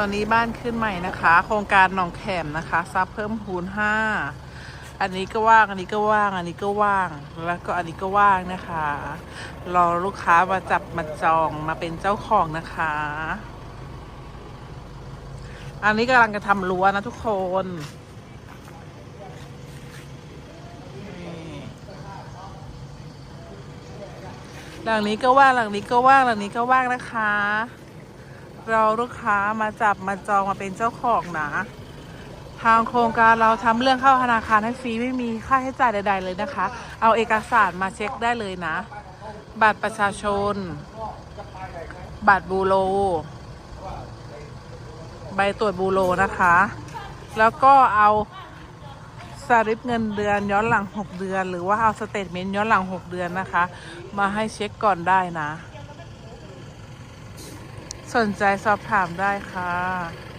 ตอนนี้บ้านขึ้นใหม่นะคะ โครงการหนองแขมนะคะซับเพิ่มพูนห้าอันนี้ก็ว่าง อันนี้ก็ว่าง อันนี้ก็ว่าง แล้วก็อันนี้ก็ว่างนะคะ รอลูกค้ามาจับมาจองมาเป็นเจ้าของนะคะ อันนี้กำลังจะทำรั้วนะทุกคนหลังนี้ก็ว่างหลังนี้ก็ว่างหลังนี้ก็ว่างนะคะ เราลูกค้ามาจับมาจองมาเป็นเจ้าของนะทางโครงการเราทำเรื่องเข้าธนาคารให้ฟรีไม่มีค่าใช้จ่ายใด ๆ เลยนะคะ เอาเอกสารมาเช็คได้เลยนะ บัตรประชาชน บัตรบูโร ใบตรวจบูโรนะคะ แล้วก็เอาสลิปเงินเดือนย้อนหลัง 6 เดือน หรือว่าเอาสเตทเมนต์ย้อนหลัง 6 เดือนนะคะ มาให้เช็คก่อนได้นะ สนใจสอบถามได้ค่ะ